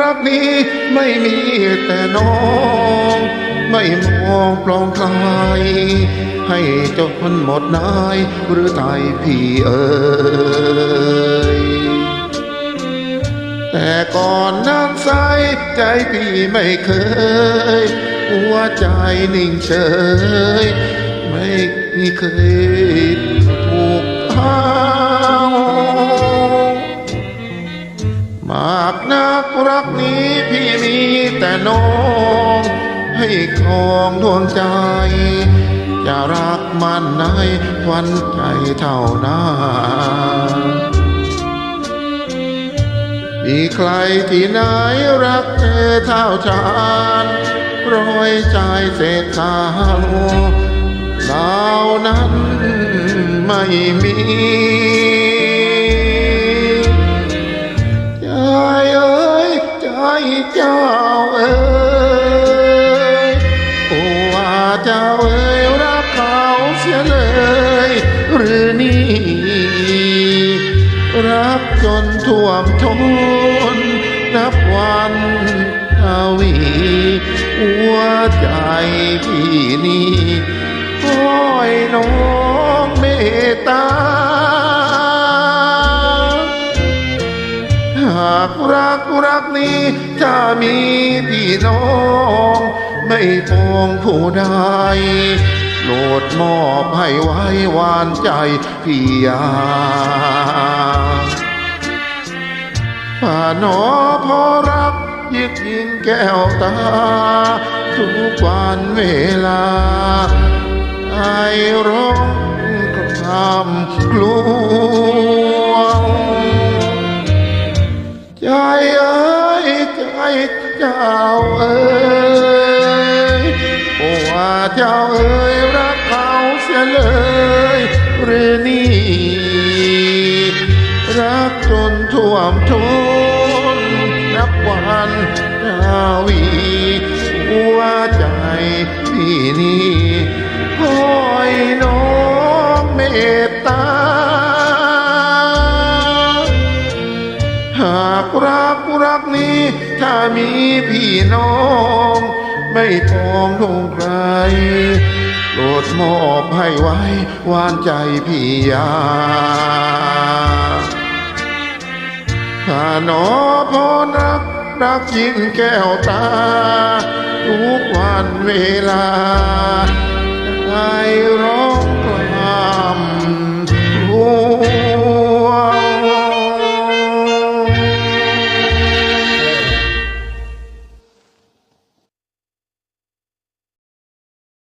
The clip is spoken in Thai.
รักนี้ไม่มีแต่น้อง ไม่มองปลองใครให้จนหมดนายหรือตายพี่เอ๋ยแต่ก่อนน้ำใสใจพี่ไม่เคย หัวใจนิ่งเฉย ไม่เคยถูกเท้า กรักนี้พี่มีแต่น้อง ให้ครองดวงใจ จะรักมันในวันใจเท่านั้นมีใครที่ไหนรักเธอเท่าฉันร้อยใจเศษสาวเหล่านั้นไม่มี เจ้าเอ้ยรักเขาเสียเลย หรือนี่ รักจนท่วมทนนับวันทวีหัวใจพี่นี้คอยน้องเมตตา หากรักรักนี้ถ้ามีพี่น้อง ไม่ปองผู้ใดโปรดมอบให้ไว้วานใจพี่ยาป่าหนอพอรักยึกยิงแก้วตา ทุกวันเวลาไอร้องคำกลวงใจเอ้ยใจเจ้าเอ้ย เจ้าเอ้ยรักเขาเสียเลย หรือนี่ รักจนท่วมทนนับวันดาวีหัวใจพี่นี้คอยน้องเมตตา หากรักรักนี้ถ้ามีพี่น้อง ไม่ทองลงใครโปรดมอบให้ไว้ วานใจพี่ยาถ้าหนอพอนักรักยิ่งแก้วตา ทุกวันเวลาใจร้อ